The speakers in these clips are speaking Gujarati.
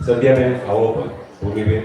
સંધ્યાબેન આવો પણ ભૂમિબેન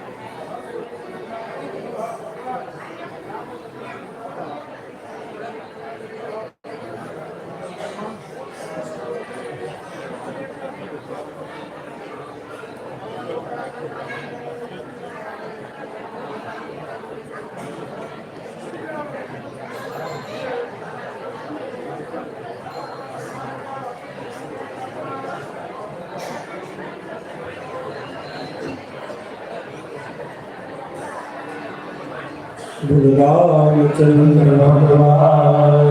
रामचन्द्र भगवान्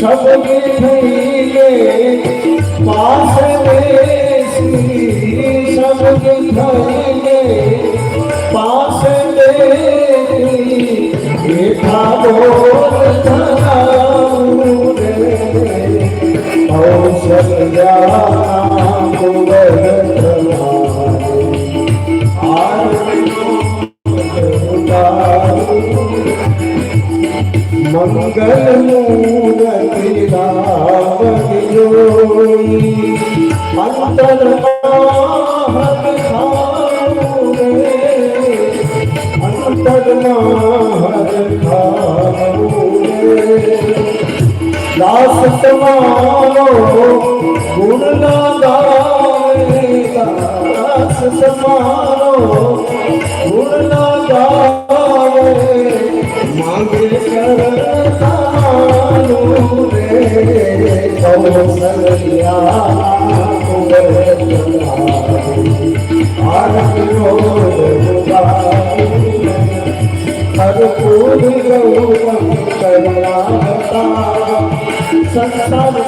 सबके थैले पास में सबके थैले મંગલ મૂર્તિ રામ જોઈ અંતર અંતર દાસ તમારો ગુણના ગાય દાસ તમારો ગુણના ગાય માગે સરતાનું રે કૌસલ્યા હર ڀڳوان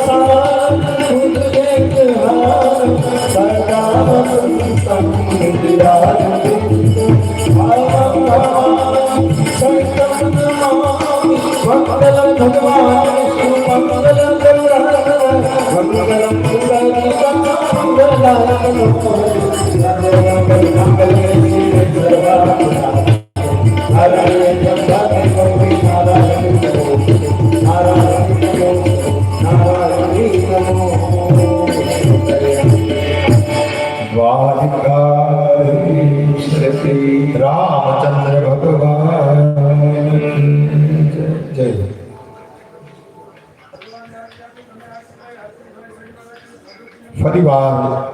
ફરી વાર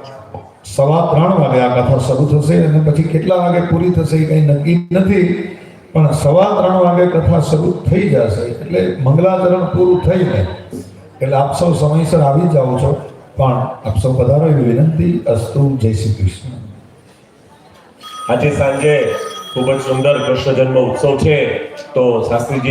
સવા ત્રણ વાગે આ કથા શરૂ થશે અને પછી કેટલા વાગે પૂરી થશે કંઈ નક્કી નથી, પણ સવા ત્રણ વાગે કથા શરૂ થઈ જશે એટલે મંગલાચરણ પૂરું થઈને, એટલે આપ સૌ સમયસર આવી જાઓ છો. પણ આપ સૌ પધારો એવી વિનંતી અસ્તુ જય શ્રી કૃષ્ણ. આજે સાંજે ખૂબ જ સુંદર કૃષ્ણ જન્મ ઉત્સવ છે, તો શાસ્ત્રીજી